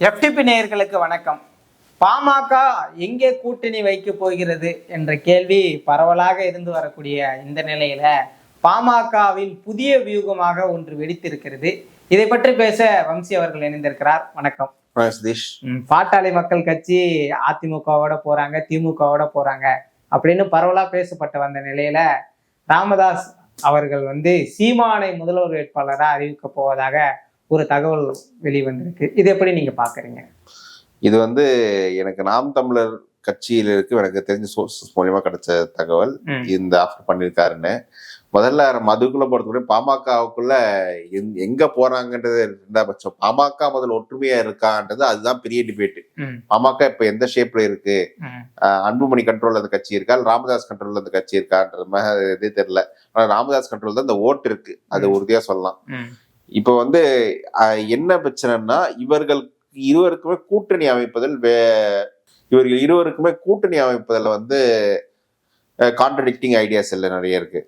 FTP நேயர்களுக்கு வணக்கம். பாமக எங்கே கூட்டணி வைக்க போகிறது என்ற கேள்வி பரவலாக இருந்து வரக்கூடிய இந்த நிலையில பாமகவில் புதிய வியூகமாக ஒன்று வெடித்திருக்கிறது. இதை பற்றி பேச வம்சி அவர்கள் இணைந்திருக்கிறார். வணக்கம். சதீஷ். பாட்டாளி மக்கள் கட்சி அதிமுகவோட போறாங்க திமுகவோட போறாங்க அப்படின்னு பரவலா பேசப்பட்டு வந்த நிலையில ராமதாஸ் அவர்கள் வந்து சீமானை முதல்வர் வேட்பாளராக அறிவிக்க போவதாக ஒரு தகவல் வெளிவந்திருக்கு இது எப்படி நீங்க பாக்குறீங்க இது வந்து எனக்கு நாம் தமிழர் கட்சியில இருக்கு. எனக்கு தெரிஞ்ச சோர்சஸ் மூலியமா கிடைச்ச தகவல். இந்த ஆஃபர் பண்ணியிருக்காருன்னு. முதல்ல நம்ம அதுக்குள்ள பொறுத்தவரை பாமகவுக்குள்ள எங்க- எங்க போறாங்கன்றது ரெண்டாம் பட்சம். பாமக முதல்ல ஒற்றுமையா இருக்கான்றது அதுதான் பெரிய டிபேட் பாமக இப்ப எந்த ஷேப்ல இருக்கு? அன்புமணி கண்ட்ரோல் அந்த கட்சி இருக்கா? ராமதாஸ் கண்ட்ரோல் அந்த கட்சி இருக்கான்றது மாதிரி இதே தெரியல. ஆனா ராமதாஸ் கண்ட்ரோல் தான் இந்த ஓட்டு இருக்கு. அது உறுதியா சொல்லலாம். இப்போ வந்து என்ன பிரச்சனைன்னா இவர்கள் இருவருக்குமே கூட்டணி அமைப்பதில் வே- இவர்கள் இருவருக்குமே கூட்டணி அமைப்பதில் வந்து கான்ட்ரடிக்டிங் ஐடியாஸ் எல்லாம் நிறைய இருக்கு.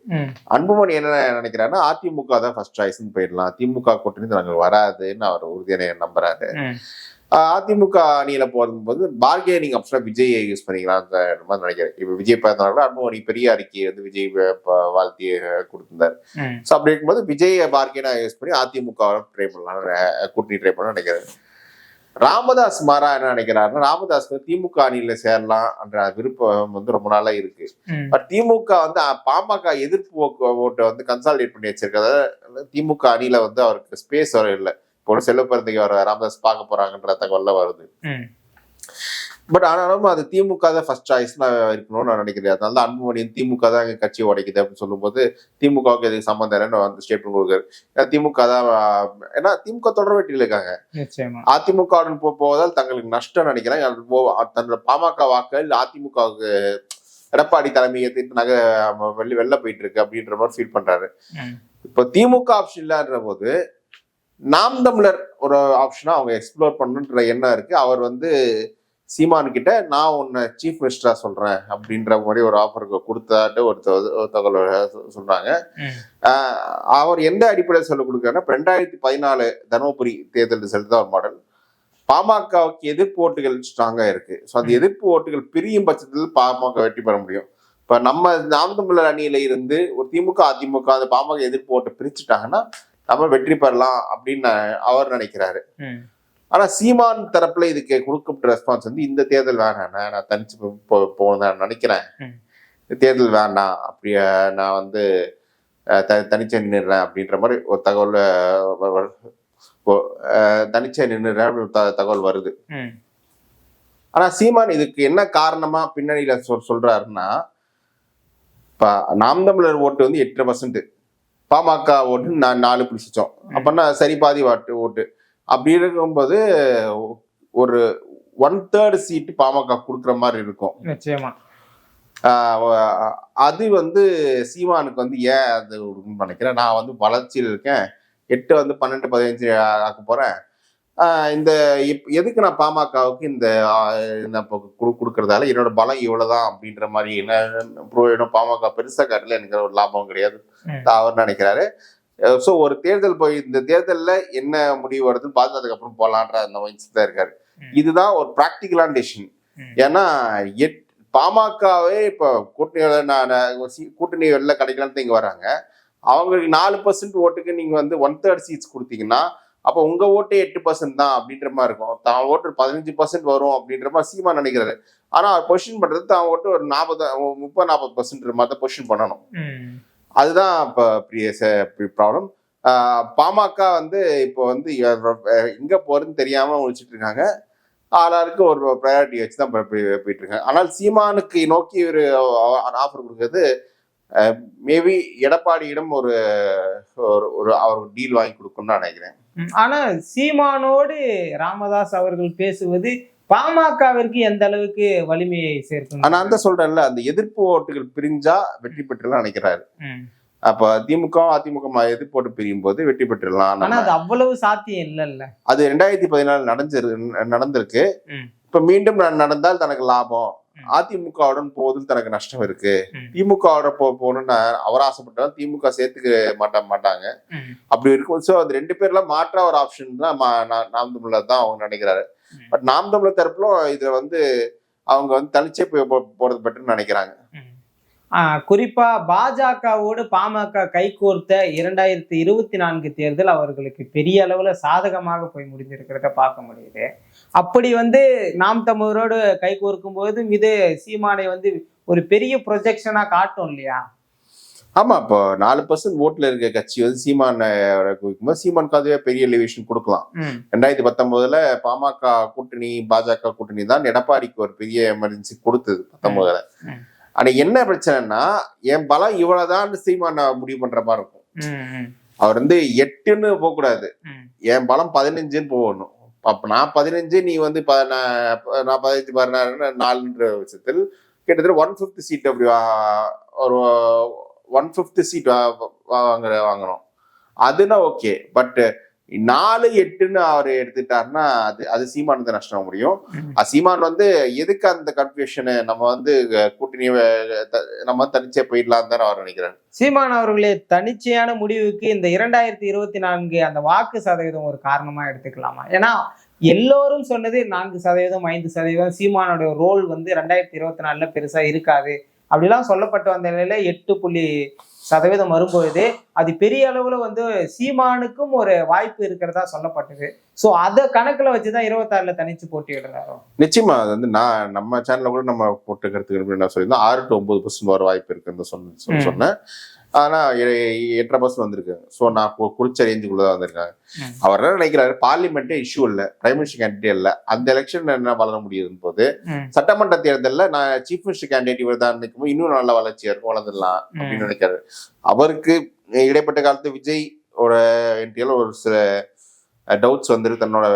அன்புமணி என்ன நினைக்கிறாருன்னா அதிமுக தான் ஃபர்ஸ்ட் சாய்ஸ்னு போயிடலாம். திமுக கூட்டணி நாங்கள் வராதுன்னு அவர் உறுதியான நம்புறாரு. அதிமுக அணியில போகும்போது பார்கெனிங் ஆப்ஷனா விஜயை யூஸ் பண்ணிக்கலாம்ன்ற மாதிரி நினைக்கிறேன். இப்போ விஜய் பிறந்தனால அன்புமணி பெரிய அறிக்கையை வந்து விஜய் வாழ்த்தி கொடுத்திருந்தாரு. ஸோ அப்படி இருக்கும்போது விஜய பார்கெனா யூஸ் பண்ணி அதிமுக ட்ரை பண்ணலாம் கூட்டணி ட்ரை பண்ணலாம் நினைக்கிறேன். ராமதாஸ் மாறா என்ன நினைக்கிறாருன்னா ராமதாஸ் வந்து திமுக அணியில சேரலாம் என்ற விருப்பம் வந்து ரொம்ப நாளா இருக்கு. பட் திமுக வந்து பாமக எதிர்ப்பு ஓட்டை வந்து கன்சாலிடேட் பண்ணி வச்சிருக்கிறத திமுக அணியில வந்து அவருக்கு ஸ்பேஸ் வர இல்லை. செல்வ பிறந்தைக்கு வர ராமதாஸ் பார்க்க போறாங்கன்ற தகவல்ல வருது. பட் ஆனாலும் அது திமுக தான் ஃபர்ஸ்ட் சாய்ஸ் நான் இருக்கணும்னு நான் நினைக்கிறேன். அதனால தான் அன்புமணியன் திமுக தான் எங்க கட்சி உடைக்குது அப்படின்னு சொல்லும்போது திமுகவுக்கு எதுக்கு சம்மந்தம் இல்லைன்னு வந்து ஸ்டேட்மெண்ட் கொடுக்குறாரு. ஏன்னா திமுக தான் ஏன்னா திமுக தொடர் வெட்டியில் இருக்காங்க. அதிமுகவுடன் போவதால் தங்களுக்கு நஷ்டம் நினைக்கிறேன். தன்னோட பாமக வாக்குகள் அதிமுகவுக்கு எடப்பாடி தலைமையை நக வெளில வெளில போயிட்டு இருக்கு அப்படின்ற மாதிரி ஃபீல் பண்றாரு. இப்போ திமுக ஆப்ஷன் இல்லான்ற போது நாம் தமிழர் ஒரு ஆப்ஷனா அவங்க எக்ஸ்ப்ளோர் பண்ணணுன்ற எண்ணம் இருக்கு. அவர் வந்து சீமான் கிட்ட நான் உன்னை சீஃப் மினிஸ்டரா சொல்றேன் அப்படின்ற மாதிரி ஒரு ஆஃபர் கொடுத்தாட்டு ஒரு தகவல் சொ- சொல்றாங்க ம், ஆஹ் அவர் எந்த அடிப்படையில் சொல்ல கொடுக்குறாருன்னா ரெண்டாயிரத்தி பதினாலு தருமபுரி தேர்தல் ரிசல்ட் தான் ஒரு மாடல். பாமகவுக்கு எதிர்ப்பு ஓட்டுகள் ஸ்ட்ராங்கா இருக்கு. ஸோ அந்த எதிர்ப்பு ஓட்டுகள் பிரியும் பட்சத்தில் பாமக வெற்றி பெற முடியும். இப்ப நம்ம நாம் தமிழர் அணியில இருந்து ஒரு திமுக அதிமுக அந்த பாமக எதிர்ப்பு ஓட்டை பிரிச்சுட்டாங்கன்னா நம்ம வெற்றி பெறலாம் அப்படின்னு அவர் நினைக்கிறாரு. ஆனா சீமான் தரப்புல இதுக்கு கொடுக்கப்பட்ட ரெஸ்பான்ஸ் வந்து இந்த தேர்தல் வேணாம் நான் தனிச்சு போ- போ- போகணும்னு நினைக்கிறேன். தேர்தல் வேண்டாம் அப்படியே நான் வந்து த தனிச்சே நின்றுறேன் அப்படின்ற மாதிரி ஒரு தகவல் தனிச்சே நின்றுறேன் அப்படின்னு தகவல் வருது. ஆனா சீமான் இதுக்கு என்ன காரணமா பின்னணியில சொல் சொல்றாருன்னா இப்ப நாம் தமிழர் ஓட்டு வந்து எட்டு பர்சன்ட் பாமக ஓட்டு நான் நாலு பிடிச்சோம் அப்பன்னா சரி பாதி வாட்டு ஓட்டு. அப்படி இருக்கும்போது ஒரு ஒன் தேர்ட் சீட் பாமக கொடுக்குற மாதிரி இருக்கும். நிச்சயமா. அது வந்து சீமானுக்கு வந்து ஏன் அது நினைக்கிறேன். நான் வந்து வளர்ச்சியில் இருக்கேன். எட்டு வந்து பன்னெண்டு பதினஞ்சு ஆக்க போறேன். ஆஹ் இந்த எதுக்கு நான் பாமகவுக்கு இந்த கொடுக்கறதால என்னோட பலம் இவ்வளவுதான் அப்படின்ற மாதிரி என்ன பாமக பெருசா காட்டல எனக்கு ஒரு லாபம் கிடையாது. அவர் நினைக்கிறாரு. ஸோ ஒரு தேர்தல் போய் இந்த தேர்தல்ல என்ன முடிவு வருதுன்னு பார்த்து அதுக்கப்புறம் போலான்ற அந்த மைண்ட்ஸ் தான் இருக்காரு. இதுதான் ஒரு ப்ராக்டிக்கலான டெசிஷன். ஏன்னா எட் பாமகவே இப்போ கூட்டணி நான் கூட்டணி வெளில கிடைக்கலான்னு இங்க வராங்க. அவங்களுக்கு நாலு பர்சன்ட் ஓட்டுக்கு நீங்க வந்து ஒன் தேர்ட் சீட்ஸ் கொடுத்தீங்கன்னா அப்போ உங்க ஓட்டே எட்டு பர்சன்ட் தான் அப்படின்ற மாதிரி இருக்கும். தான் ஓட்டு பதினஞ்சு பர்சன்ட் வரும் அப்படின்ற மாதிரி சீமா நினைக்கிறாரு. ஆனா அவர் பொசிஷன் பண்றது தான் ஓட்டு ஒரு நாற்பது முப்பது நாற்பது பர்சன்ட் மாதிரி தான் பொசிஷன் பண்ணணும். அதுதான் இப்போ ப்ராப்ளம் பாமக வந்து இப்போ வந்து எங்க போறதுன்னு தெரியாம முடிச்சிட்டு இருக்காங்க. ஆளாருக்கு ஒரு ப்ரையாரிட்டி வச்சு தான் போய்- போய்- போயிட்டு இருக்காங்க. ஆனால் சீமானுக்கு நோக்கி ஒரு ஆஃபர் கொடுக்கறது மேபி எடப்பாடியிடம் ஒரு ஒரு- ஒரு அவர் டீல் வாங்கி கொடுக்கணும்னு நான் நினைக்கிறேன். ஆனா சீமானோடு ராமதாஸ் அவர்கள் பேசுவது பாமகவிற்கு எந்த அளவுக்கு வலிமையை சேர்க்கும் ஆனா அந்த சொல்றேன்ல அந்த எதிர்ப்பு ஓட்டுகள் பிரிஞ்சா வெற்றி பெற்றுலாம் நினைக்கிறாரு. அப்ப திமுக அதிமுக ம- எதிர்ப்பு ஓட்டு பிரியும் போது வெற்றி பெற்றுலாம் ஆனா அது அவ்வளவு சாத்தியம் இல்லல்ல அது ரெண்டாயிரத்தி பதினாலு நடந்திரு நடந்திருக்கு. இப்ப மீண்டும் நடந்தால் தனக்கு லாபம். அதிமுகவுடன் போவதில் தனக்கு நஷ்டம் இருக்கு. ம். திமுகவோட போ போகணும்னு அவர் ஆசைப்பட்டாலும் திமுக சேர்த்துக்க மாட்ட மாட்டாங்க. அப்படி இருக்கும் ஸோ அது ரெண்டு பேர்ல மாற்றா ஒரு ஆப்ஷன் தான் நாம் தமிழர் தான் அவங்க நினைக்கிறாரு. பட் நாம் தமிழர் தரப்புலும் இதுல வந்து அவங்க வந்து தனிச்சே போய் போறது பெட்டர்னு நினைக்கிறாங்க. ஆஹ் குறிப்பா பாஜகவோடு பாமக கைகோர்த்த இரண்டாயிரத்தி இருபத்தி நான்கு தேர்தல் அவர்களுக்கு பெரிய அளவுல சாதகமாக போய் முடிஞ்சிருக்கிறத பார்க்க முடியுது. அப்படி வந்து நாம் தமிழரோடு கைகோர்க்கும் போது இது சீமானை வந்து ஒரு பெரிய ப்ரொஜெக்ஷனா காட்டும் இல்லையா? ஆமா இப்போ நாலு பர்சன்ட் ஓட்டுல இருக்க கட்சி வந்து சீமான் குவிக்கும்போது சீமானுக்கு அதுவே பெரிய எலிவேஷன் கொடுக்கலாம். ரெண்டாயிரத்தி பத்தொன்பதுல பாமக கூட்டணி பாஜக கூட்டணி தான் எடப்பாடிக்கு ஒரு பெரிய எமர்ஜென்சி கொடுத்தது பத்தொன்பதுல. ம். ஆனா என்ன பிரச்சனைனா என் பலம் இவ்வளவுதான் சீமான் முடிவு பண்ற மாதிரி இருக்கும். அவர் வந்து எட்டுன்னு போக கூடாது ம். என் பலம் பதினஞ்சுன்னு போகணும். அப்ப நான் பதினஞ்சு நீ வந்து நான் பதினஞ்சு பதினாறு நாலுன்ற பட்சத்தில் கிட்டத்தட்ட ஒன் ஃபிஃப்த் சீட் அப்படி ஒரு ஒன் ஃபிஃப்த் சீட் வாங்குற வாங்கணும். அதுனா ஓகே பட் நாலு எட்டுன்னு அவர் எடுத்துட்டாருன்னா அது அது சீமானுக்கு நஷ்டம் முடியும். சீமான் வந்து எதுக்கு அந்த கன்ஃபியூஷனு நம்ம வந்து கூட்டணி நம்ம தனிச்சே போயிடலாம் தான் அவர் நினைக்கிறார். சீமான் அவர்களே தனிச்சையான முடிவுக்கு இந்த இரண்டாயிரத்தி இருபத்தி நான்கு அந்த வாக்கு சதவீதம் ஒரு காரணமா எடுத்துக்கலாமா? ஏன்னா எல்லோரும் சொன்னது நான்கு சதவீதம் ஐந்து சதவீதம் சீமானுடைய ரோல் வந்து ரெண்டாயிரத்தி இருபத்தி நாலுல பெருசா இருக்காது. அப்படிலாம் சொல்லப்பட்டு வந்த நிலையில எட்டு புள்ளி சதவீதம் வரும்பொழுது அது பெரிய அளவுல வந்து சீமானுக்கும் ஒரு வாய்ப்பு இருக்கிறதா சொல்லப்பட்டது. சோ அதை கணக்குல வச்சுதான் இருபத்தாறுல தனிச்சு போட்டியிடுறாரோ நிச்சயமா அது வந்து நான் நம்ம சேனல்ல கூட நம்ம போட்டு கருத்துக்கள் என்ன சொல்லியிருந்தோம்? ஆறு டு ஒன்பது பர்சன்ட் வர வாய்ப்பு இருக்குன்னு ம். சொன்னேன். ஆனா எ- எட்டரை பர்சன்ட் வந்திருக்கு. ஸோ நான் குறிச்ச ரேஞ்சுக்குள்ள தான் வந்திருக்காங்க. அவர் என்ன நினைக்கிறாரு? பார்லிமெண்ட்டே இஷ்யூ இல்லை. பிரைம் மினிஸ்டர் கேண்டிடேட் இல்லை. அந்த எலெக்ஷன் என்ன வளர முடியுதுன்னு போது சட்டமன்ற தேர்தல்ல நான் சீஃப் மினிஸ்டர் கேண்டிடேட் இவர் தான் நிற்கும் இன்னும் நல்ல வளர்ச்சியா இருக்கும் வளர்ந்துடலாம் அப்படின்னு. நினைக்கிறாரு. அவருக்கு இடைப்பட்ட காலத்து விஜய் ஒரு என்டிஎல் ஒரு சில டவுட்ஸ் வந்துட்டு தன்னோட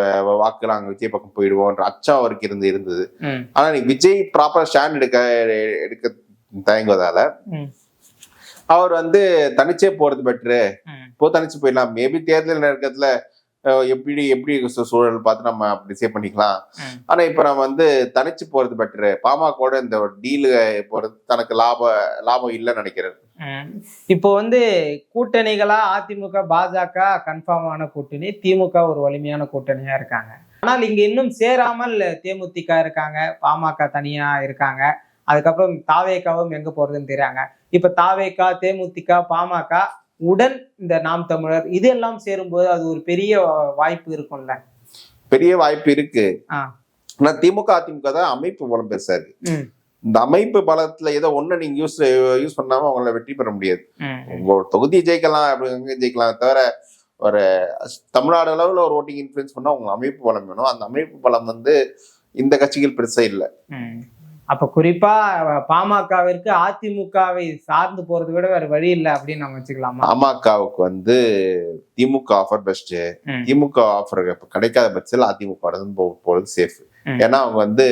வாக்குகள் அங்க விஜய் பக்கம் போயிடுவோன்ற அச்சம் அவருக்கு இருந்து இருந்தது. ம், ஆனா நீ விஜய் ப்ராப்பர் ஸ்டாண்ட் எடுக்க எடுக்க தயங்குவதால அவர் வந்து தனிச்சே போறது பெட்ரு இப்போ தனிச்சு போயிடலாம். மேபி தேர்தல் நேரத்துல எப்படி எப்படி சூழல் பார்த்து நம்ம அப்படி சேவ் பண்ணிக்கலாம். ஆனா இப்ப நம்ம வந்து தனிச்சு போறது பெட்ரு பாமகோட இந்த டீலு போறது தனக்கு லாப லாபம் இல்லைன்னு நினைக்கிறாரு ம். இப்போ வந்து கூட்டணிகளா அதிமுக பாஜக கன்ஃபார்மான கூட்டணி திமுக ஒரு வலிமையான கூட்டணியா இருக்காங்க. ஆனால் இங்க இன்னும் சேராமல் தேமுதிக இருக்காங்க பாமக தனியா இருக்காங்க. அதுக்கப்புறம் தாவேக்காவும் எங்க போறதுன்னு தெரியாங்க. இப்ப தாவேக்கா தேமுதிக பாமக உடன் இந்த நாம் தமிழர் இதெல்லாம் சேரும்போது அது ஒரு பெரிய வாய்ப்பு இருக்கும்ல? பெரிய வாய்ப்பு இருக்கு. ஆனா திமுக அதிமுக தான் அமைப்பு பலம் பெருசா இருக்கு இந்த அமைப்பு பலத்துல ஏதோ ஒண்ணு நீங்க யூஸ் யூஸ் பண்ணாம அவங்கள வெற்றி பெற முடியாது. ம், உங்க ஒரு தொகுதி ஜெயிக்கலாம் அப்படி அங்க ஜெயிக்கலாம் தவிர ஒரு தமிழ்நாடு அளவுல ஒரு ஓட்டிங் இன்ஃபுளுன்ஸ் பண்ணா உங்க அமைப்பு பலம் வேணும். அந்த அமைப்பு பலம் வந்து இந்த கட்சிகள் பெருசா இல்ல. அப்ப குறிப்பா பாமகவிற்கு அதிமுகவை சார்ந்து போறதை விட வேற வழி இல்லை அப்படின்னு நம்ம வச்சுக்கலாமா? பாமகவுக்கு வந்து DMK offer best. DMK offer கிடைக்காத பட்சத்தில் அதிமுக இருந்து போ- போறது சேஃப். ஏன்னா அவங்க வந்து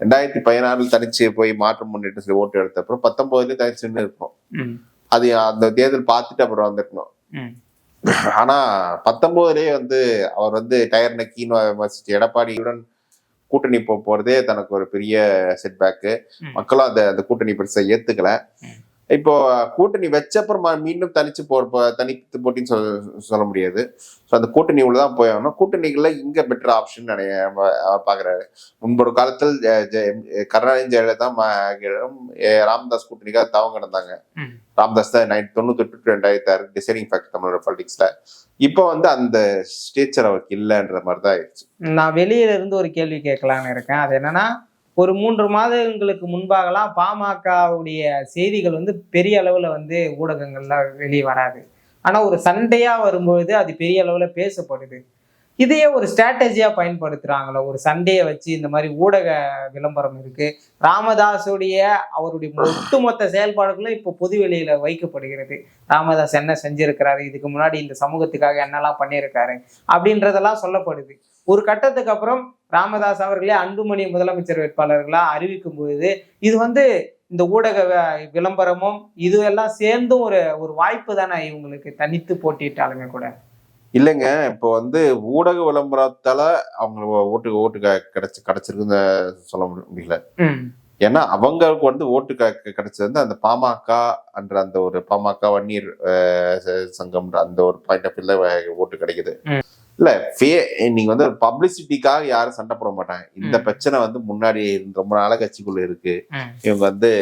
ரெண்டாயிரத்தி பதினாறுல தனிச்சு போய் மாற்றம் முன்னேற்றம் சொல்லி ஓட்டு எடுத்த அப்புறம் பத்தொன்பதுலயும் தனிச்சுன்னு இருக்கும் அது அந்த தேர்தல் பார்த்துட்டு அப்புறம் வந்துருக்கணும். ஆனா பத்தொன்பதுலயே வந்து அவர் வந்து டயர் நக்கீன்னு விமர்சிச்சு எடப்பாடியுடன் கூட்டணி போ போறதே தனக்கு ஒரு பெரிய செட்பேக்கு. மக்களும் அந்த அந்த கூட்டணி பெருசா ஏத்துக்கல. இப்போ கூட்டணி வச்ச அப்புறமா மீண்டும் தனிச்சு போ தனித்து போட்டின்னு சொல்ல சொல்ல முடியாது. ஸோ அந்த கூட்டணி உள்ளதான் போய் ஆகணும். கூட்டணிகள்ல இங்க பெட்டர் ஆப்ஷன் நிறைய அவர் பாக்குறாரு. முன்பொரு காலத்தில் கருணாநிதி ஜெயலலிதா ராமதாஸ் கூட்டணிக்காக தவங்க கிடந்தாங்க. ராமதாஸ் தான் நைன் தொண்ணூத்தெட்டு ரெண்டாயிரத்தி ஆறு டிசைனிங் ஃபேக்ட் தமிழோட பாலிடிக்ஸ்ல இப்போ வந்து அந்த ஸ்டேச்சர் அவருக்கு இல்லைன்ற மாதிரி தான் ஆயிடுச்சு. நான் வெளியில இருந்து ஒரு கேள்வி கேட்கலான்னு இருக்கேன். அது என்னன்னா ஒரு மூன்று மாதங்களுக்கு முன்பாகலாம் பாமகவுடைய செய்திகள் வந்து பெரிய அளவில் வந்து ஊடகங்கள்லாம் வெளியே வராது ஆனால் ஒரு சண்டையாக வரும்பொழுது அது பெரிய அளவில் பேசப்படுது. இதையே ஒரு ஸ்ட்ராட்டஜியாக பயன்படுத்துகிறாங்களோ ஒரு சண்டையை வச்சு இந்த மாதிரி ஊடக விளம்பரம் இருக்குது ராமதாஸுடைய அவருடைய ஒட்டுமொத்த செயல்பாடுகளும் இப்போ பொதுவெளியில் வைக்கப்படுகிறது. ராமதாஸ் என்ன செஞ்சுருக்கிறாரு? இதுக்கு முன்னாடி இந்த சமூகத்துக்காக என்னெல்லாம் பண்ணியிருக்காரு? அப்படின்றதெல்லாம் சொல்லப்படுது. ஒரு கட்டத்துக்கு அப்புறம் ராமதாஸ் அவர்களே அன்புமணி முதலமைச்சர் வேட்பாளர்களாக அறிவிக்கும் பொழுது இது வந்து இந்த ஊடக விளம்பரமும் இது எல்லாம் சேர்ந்தும் ஒரு ஒரு வாய்ப்பு தானே இவங்களுக்கு தனித்து போட்டிட்டாலுமே கூட. இல்லைங்க இப்போ வந்து ஊடக விளம்பரத்தால அவங்க ஓட்டு ஓட்டு கிடைச்சு கிடைச்சிருக்குன்னு சொல்ல முடி- முடியல ஏன்னா அவங்களுக்கு வந்து ஓட்டு கிடைச்சது வந்து அந்த பாமக என்ற அந்த ஒரு பாமக வன்னியர் சங்கம்ன்ற அந்த ஒரு பாயிண்ட் ஆஃப் வியூல ஓட்டு கிடைக்குது. இல்ல ஃபே நீங்க வந்து பப்ளிசிட்டிக்காக யாரும் சண்டை போட மாட்டாங்க இந்த. பிரச்சனை வந்து முன்னாடி ரொம்ப நாளா கட்சிக்குள்ள இருக்கு. இவங்க வந்து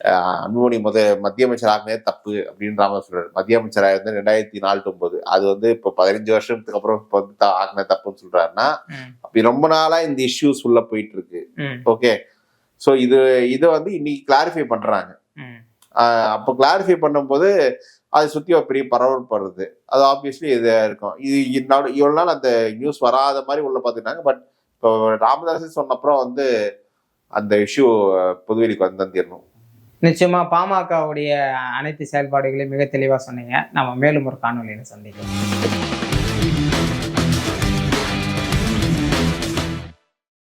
அன்புமணி முத மத்திய அமைச்சர் ஆகினதே தப்பு அப்படின்னு ராமதாஸ் சொல்றாரு. மத்திய அமைச்சராக வந்து ரெண்டாயிரத்தி நாலு ஒன்பது அது வந்து இப்போ பதினஞ்சு வருஷத்துக்கு அப்புறம் இப்போ வந்து ஆக்கின தப்புன்னு சொல்றாருன்னா. அப்படி ரொம்ப நாளா இந்த இஷ்யூஸ் உள்ள போயிட்டு இருக்கு. ஓகே. ஸோ இது இதை வந்து இன்னைக்கு கிளாரிஃபை பண்றாங்க. அப்போ கிளாரிஃபை பண்ணும்போது அதை சுற்றி ஒரு பெரிய பரபரப்பு வருது. அது ஆப்வியஸ்லி இது இருக்கும். இது இவ்வளோ நாள் அந்த நியூஸ் வராத மாதிரி உள்ள பார்த்துட்டாங்க பட் இப்போ ராமதாஸ் சொன்னப்புறம் வந்து அந்த இஷ்யூ புதுவெளிக்கு வந்து தீரணும். நிச்சயமா பாமகவுடைய அனைத்து செயல்பாடுகளையும் மிக தெளிவா சொன்னீங்க. நம்ம மேலும் ஒரு காணொலியில் சந்திக்கலாம்.